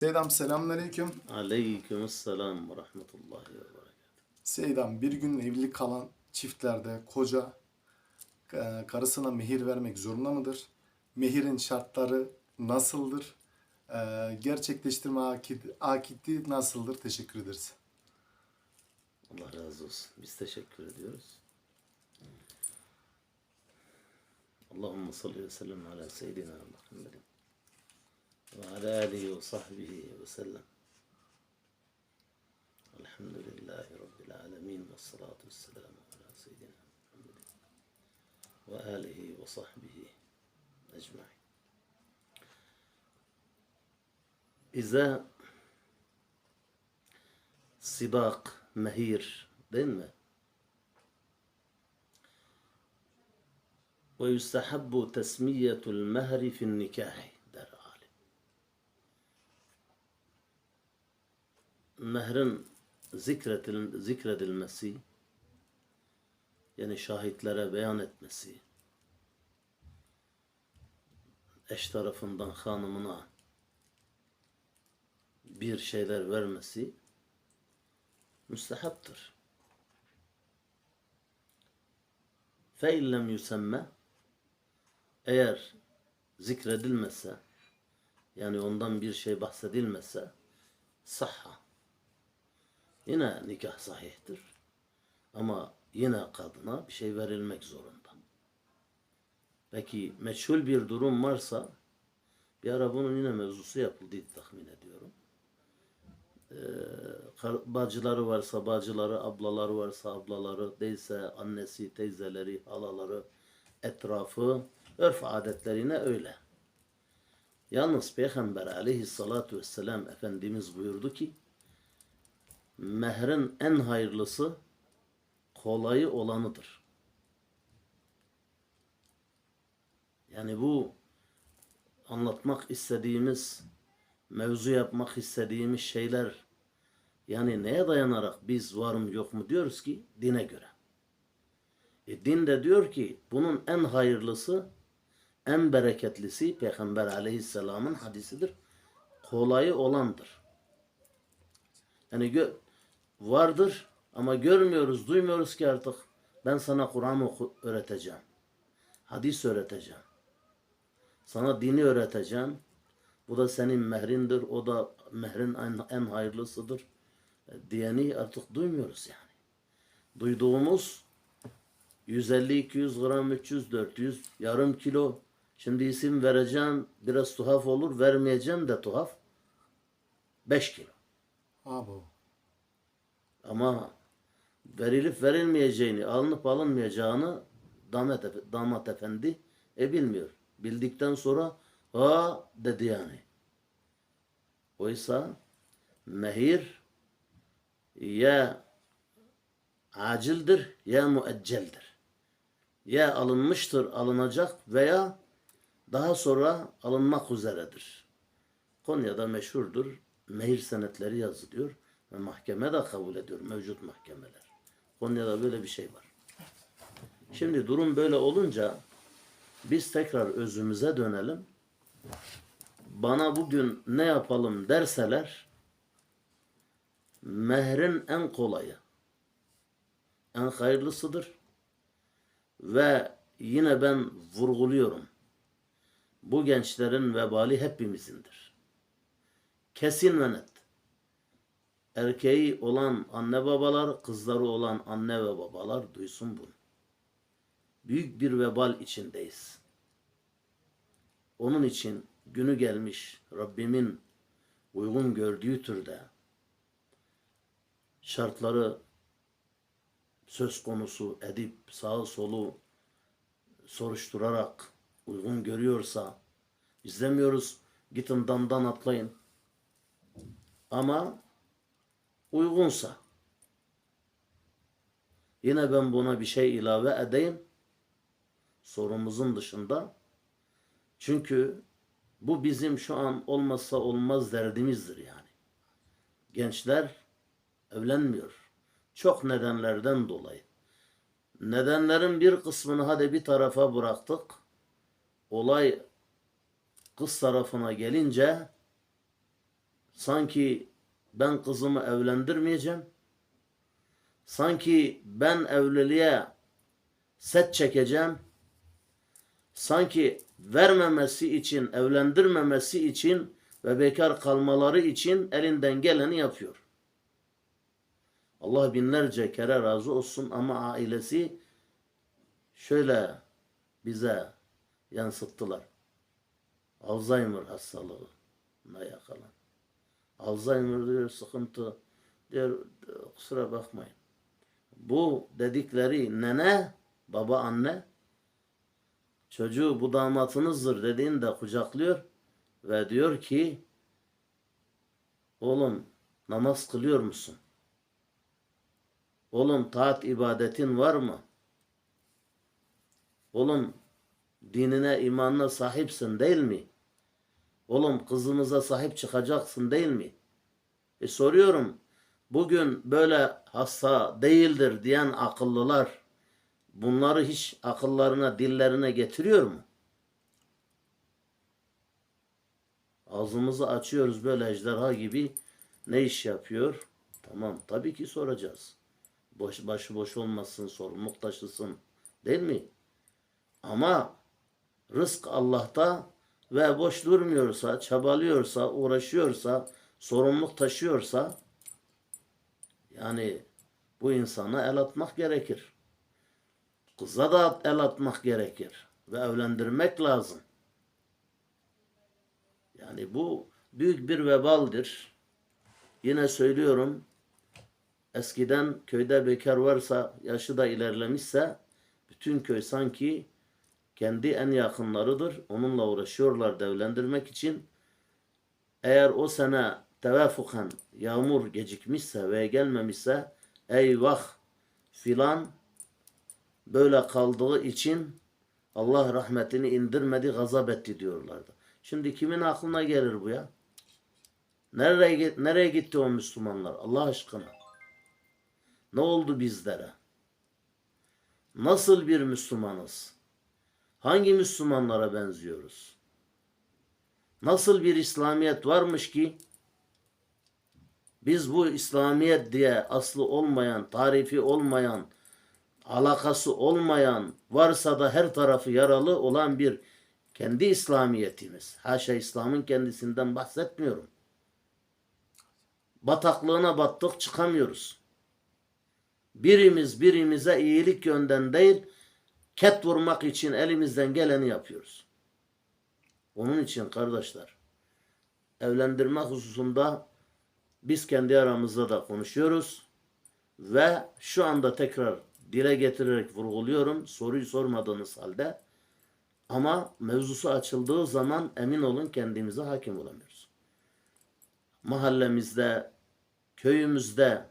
Seydam selamünaleyküm. Aleykümselam ve rahmetullahi ve berekatuhu. Seydam bir gün evlilik kalan çiftlerde koca e, karısına mehir vermek zorunda mıdır? Mehirin şartları nasıldır? E, gerçekleştirme akidi, akidi nasıldır? Teşekkür ederiz. Allah razı olsun. Biz teşekkür ediyoruz. Allahümme salli ve sellem ala seyyidina Muhammedin ve ala alihi ve sahbihi ve sellem. Elhamdülillahi Rabbil alemin ve salatu ve selamu ala seyyidina Muhammedin ve alihi ve sahbihi ecmain. İza sibak, mehir değil mi? Ve yustahabbu tesmiyetul mehri fin nikahi der alim. Mehrin zikretil, zikredilmesi yani şahitlere beyan etmesi eş tarafından hanımına bir şeyler vermesi müstehaptır. Fe lem yüsemme eğer zikredilmese yani ondan bir şey bahsedilmese sahha. Yine nikah sahihtir. Ama yine kadına bir şey verilmek zorunda. Peki meçhul bir durum varsa bir ara bunun yine mevzusu yapıldı tahmin ediyorum kar- bacıları varsa bacıları, ablaları varsa ablaları, değilse annesi, teyzeleri, halaları, etrafı, örf adetlerine öyle. Yalnız Peygamber aleyhissalatu vesselam Efendimiz buyurdu ki, mehrin en hayırlısı kolayı olanıdır. Yani bu anlatmak istediğimiz, mevzu yapmak istediğimiz şeyler yani neye dayanarak biz var mı yok mu diyoruz ki dine göre. E, din de diyor ki bunun en hayırlısı, en bereketlisi Peygamber aleyhisselamın hadisidir. Kolayı olandır. Yani vardır ama görmüyoruz, duymuyoruz ki artık ben sana Kur'an öğreteceğim. Hadis öğreteceğim. Sana dini öğreteceğim. Bu da senin mehrindir. O da mehrin en, hayırlısıdır. E, Diyeni artık duymuyoruz yani. Duyduğumuz 150-200 gram, 300-400, yarım kilo. Şimdi isim vereceğim biraz tuhaf olur. Vermeyeceğim de tuhaf. 5 kilo. Abo. Ama verilip verilmeyeceğini, alınıp alınmayacağını damat, damat efendi e bilmiyor. Bildikten sonra ha dedi yani. Oysa mehir ya acildir ya müecceldir. Ya alınmıştır, alınacak veya daha sonra alınmak üzeredir. Konya'da meşhurdur. Mehir senetleri yazılıyor ve mahkeme de kabul ediyor mevcut mahkemeler. Konya'da böyle bir şey var. Şimdi durum böyle olunca biz tekrar özümüze dönelim. Bana bugün ne yapalım derseler mehrin en kolayı, en hayırlısıdır. Ve yine ben vurguluyorum. Bu gençlerin vebali hepimizindir. Kesin ve net. Erkeği olan anne babalar, kızları olan anne ve babalar duysun bunu. Büyük bir vebal içindeyiz. Onun için günü gelmiş Rabbimin uygun gördüğü türde şartları söz konusu edip sağı solu soruşturarak uygun görüyorsa izlemiyoruz gidin damdan atlayın ama uygunsa yine ben buna bir şey ilave edeyim sorumuzun dışında çünkü bu bizim şu an olmazsa olmaz derdimizdir yani. Gençler evlenmiyor. Çok nedenlerden dolayı. Nedenlerin bir kısmını hadi bir tarafa bıraktık. Olay kız tarafına gelince sanki ben kızımı evlendirmeyeceğim. Sanki ben evliliğe set çekeceğim. Sanki vermemesi için, evlendirmemesi için ve bekar kalmaları için elinden geleni yapıyor. Allah binlerce kere razı olsun ama ailesi şöyle bize yansıttılar. Alzheimer hastalığına yakalan. Alzheimer diyor sıkıntı diyor kusura bakmayın. Bu dedikleri nene, baba anne çocuğu bu damatınızdır dediğinde kucaklıyor ve diyor ki oğlum namaz kılıyor musun? Oğlum taat ibadetin var mı? Oğlum dinine imanına sahipsin değil mi? Oğlum kızımıza sahip çıkacaksın değil mi? E soruyorum bugün böyle hasta değildir diyen akıllılar bunları hiç akıllarına dillerine getiriyor mu? Ağzımızı açıyoruz böyle ejderha gibi ne iş yapıyor? Tamam tabii ki soracağız. Boş, başı boş olmasın, sorumluluk taşısın. Değil mi? Ama rızk Allah'ta ve boş durmuyorsa, çabalıyorsa, uğraşıyorsa, sorumluluk taşıyorsa yani bu insana el atmak gerekir. Kıza da el atmak gerekir ve evlendirmek lazım. Yani bu büyük bir vebaldir. Yine söylüyorum eskiden köyde bekar varsa, yaşı da ilerlemişse bütün köy sanki kendi en yakınlarıdır. Onunla uğraşıyorlar evlendirmek için. Eğer o sene tevafuken yağmur gecikmişse ve gelmemişse eyvah filan böyle kaldığı için Allah rahmetini indirmedi, gazap etti diyorlardı. Şimdi kimin aklına gelir bu ya? Nereye, nereye gitti o Müslümanlar Allah aşkına? Ne oldu bizlere? Nasıl bir Müslümanız? Hangi Müslümanlara benziyoruz? Nasıl bir İslamiyet varmış ki biz bu İslamiyet diye aslı olmayan, tarifi olmayan, alakası olmayan, varsa da her tarafı yaralı olan bir kendi İslamiyetimiz. Haşa İslam'ın kendisinden bahsetmiyorum. Bataklığına battık çıkamıyoruz. Birimiz birimize iyilik yönden değil, ket vurmak için elimizden geleni yapıyoruz. Onun için kardeşler, evlendirme hususunda biz kendi aramızda da konuşuyoruz ve şu anda tekrar dile getirerek vurguluyorum soruyu sormadığınız halde ama mevzusu açıldığı zaman emin olun kendimize hakim olamıyoruz. Mahallemizde, köyümüzde,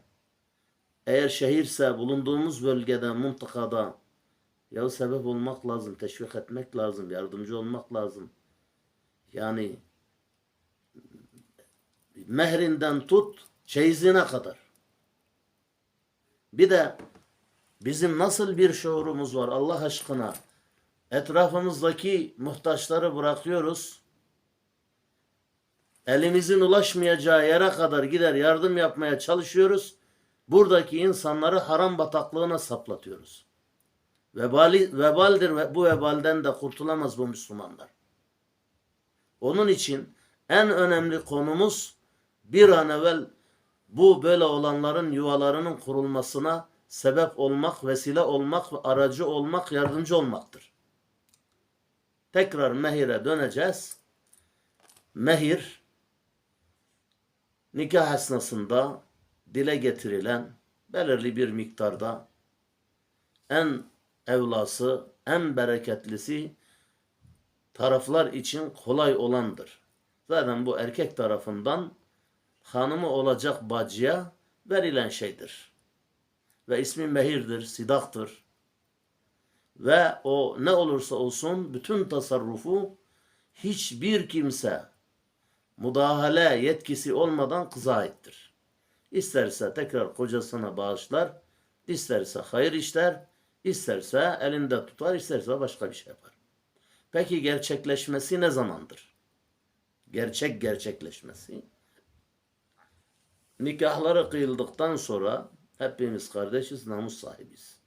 eğer şehirse bulunduğumuz bölgede, mıntıkada ya sebep olmak lazım, teşvik etmek lazım, yardımcı olmak lazım. Yani mehrinden tut, çeyizine kadar. Bir de bizim nasıl bir şuurumuz var Allah aşkına. Etrafımızdaki muhtaçları bırakıyoruz. Elimizin ulaşmayacağı yere kadar gider yardım yapmaya çalışıyoruz. Buradaki insanları haram bataklığına saplatıyoruz. Vebali, vebaldir ve bu vebalden de kurtulamaz bu Müslümanlar. Onun için en önemli konumuz bir an evvel bu böyle olanların yuvalarının kurulmasına sebep olmak, vesile olmak, aracı olmak, yardımcı olmaktır. Tekrar mehire döneceğiz. Mehir nikah esnasında dile getirilen belirli bir miktarda en evlası, en bereketlisi taraflar için kolay olandır. Zaten bu erkek tarafından hanımı olacak bacıya verilen şeydir. Ve ismi mehirdir, sidaktır. Ve o ne olursa olsun bütün tasarrufu hiçbir kimse müdahale yetkisi olmadan kıza aittir. İsterse tekrar kocasına bağışlar, isterse hayır işler, isterse elinde tutar, isterse başka bir şey yapar. Peki gerçekleşmesi ne zamandır? Gerçek gerçekleşmesi nikahları kıyıldıktan sonra hepimiz kardeşiz, namus sahibiz.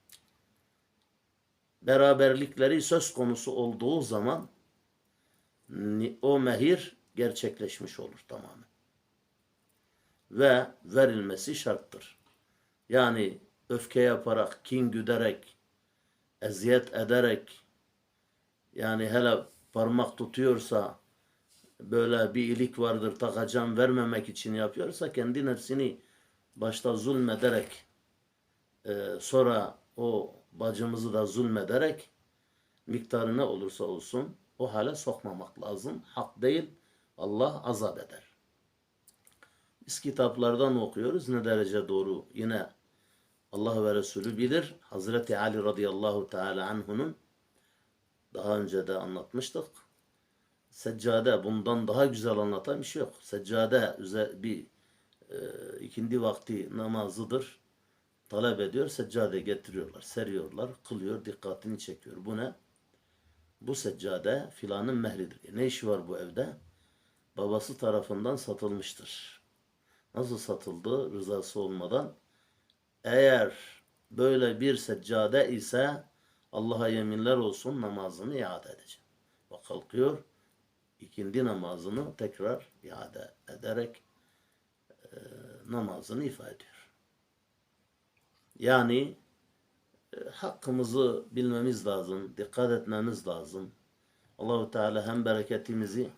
Beraberlikleri söz konusu olduğu zaman o mehir gerçekleşmiş olur tamamen. Ve verilmesi şarttır. Yani öfke yaparak, kin güderek, eziyet ederek, yani hele parmak tutuyorsa, böyle bir ilik vardır takacağım vermemek için yapıyorsa kendi nefsini başta zulmederek e, sonra o bacımızı da zulmederek miktarı ne olursa olsun o hale sokmamak lazım. Hak değil Allah azap eder. Biz kitaplardan okuyoruz ne derece doğru yine Allah ve Resulü bilir. Hazreti Ali radıyallahu teala anhunun daha önce de anlatmıştık. Seccade bundan daha güzel anlatan bir şey yok. Seccade bir e, ikindi vakti namazıdır. Talep ediyor, seccade getiriyorlar, seriyorlar, kılıyor, dikkatini çekiyor. Bu ne? Bu seccade filanın mehridir. E ne işi var bu evde? Babası tarafından satılmıştır. Nasıl satıldı? Rızası olmadan. Eğer böyle bir seccade ise Allah'a yeminler olsun namazını iade edeceğim. Ve kalkıyor ikindi namazını tekrar iade ederek e, namazını ifade ediyor. Yani e, hakkımızı bilmemiz lazım, dikkat etmemiz lazım. Allahu Teala hem bereketimizi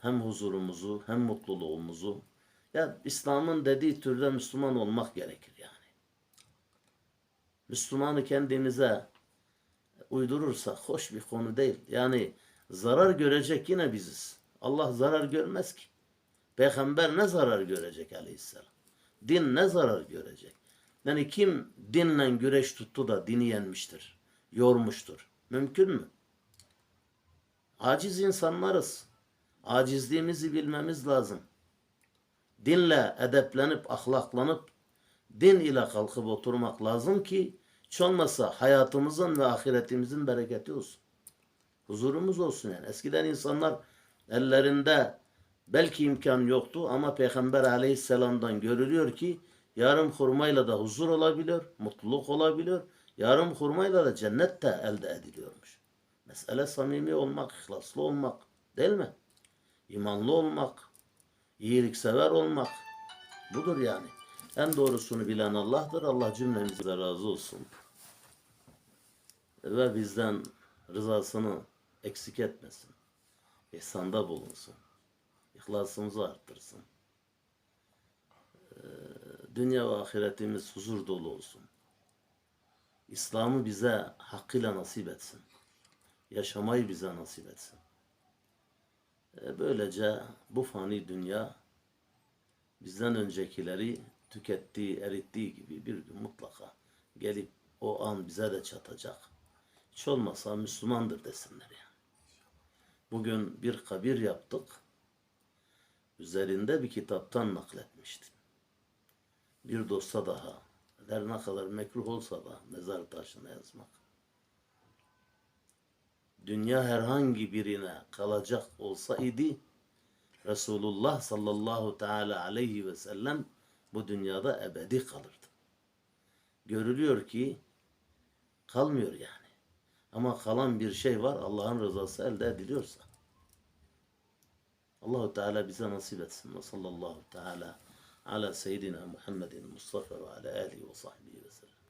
hem huzurumuzu hem mutluluğumuzu ya İslam'ın dediği türde Müslüman olmak gerekir yani. Müslümanı kendimize uydurursak hoş bir konu değil. Yani zarar görecek yine biziz. Allah zarar görmez ki. Peygamber ne zarar görecek aleyhisselam? Din ne zarar görecek? Yani kim dinle güreş tuttu da dini yenmiştir, yormuştur? Mümkün mü? Aciz insanlarız. Acizliğimizi bilmemiz lazım. Dinle edeplenip, ahlaklanıp, din ile kalkıp oturmak lazım ki hiç olmazsa hayatımızın ve ahiretimizin bereketi olsun. Huzurumuz olsun yani. Eskiden insanlar ellerinde belki imkan yoktu ama Peygamber aleyhisselamdan görülüyor ki yarım hurmayla da huzur olabiliyor, mutluluk olabiliyor. Yarım hurmayla da cennet de elde ediliyormuş. Mesele samimi olmak, ihlaslı olmak değil mi? İmanlı olmak, iyiliksever olmak. Budur yani. En doğrusunu bilen Allah'tır. Allah cümlemizle razı olsun. Ve bizden rızasını eksik etmesin. İhsanda bulunsun. İhlasımızı arttırsın. Ee, Dünya ve ahiretimiz huzur dolu olsun. İslam'ı bize hakkıyla nasip etsin. Yaşamayı bize nasip etsin. Ee, Böylece bu fani dünya bizden öncekileri tükettiği, erittiği gibi bir gün mutlaka gelip o an bize de çatacak. Hiç olmasa Müslümandır desinler yani. Bugün bir kabir yaptık. Üzerinde bir kitaptan nakletmiştim. Bir dosta daha. Her ne kadar mekruh olsa da mezar taşına yazmak. Dünya herhangi birine kalacak olsa Resulullah sallallahu teala aleyhi ve sellem bu dünyada ebedi kalırdı. Görülüyor ki kalmıyor yani. Ama kalan bir şey var Allah'ın rızası elde ediliyorsa. Allahu Teala bize nasip etsin. Sallallahu teala ala seyyidina Muhammedin Mustafa ve ala alihi ve sahbihi ve sellem.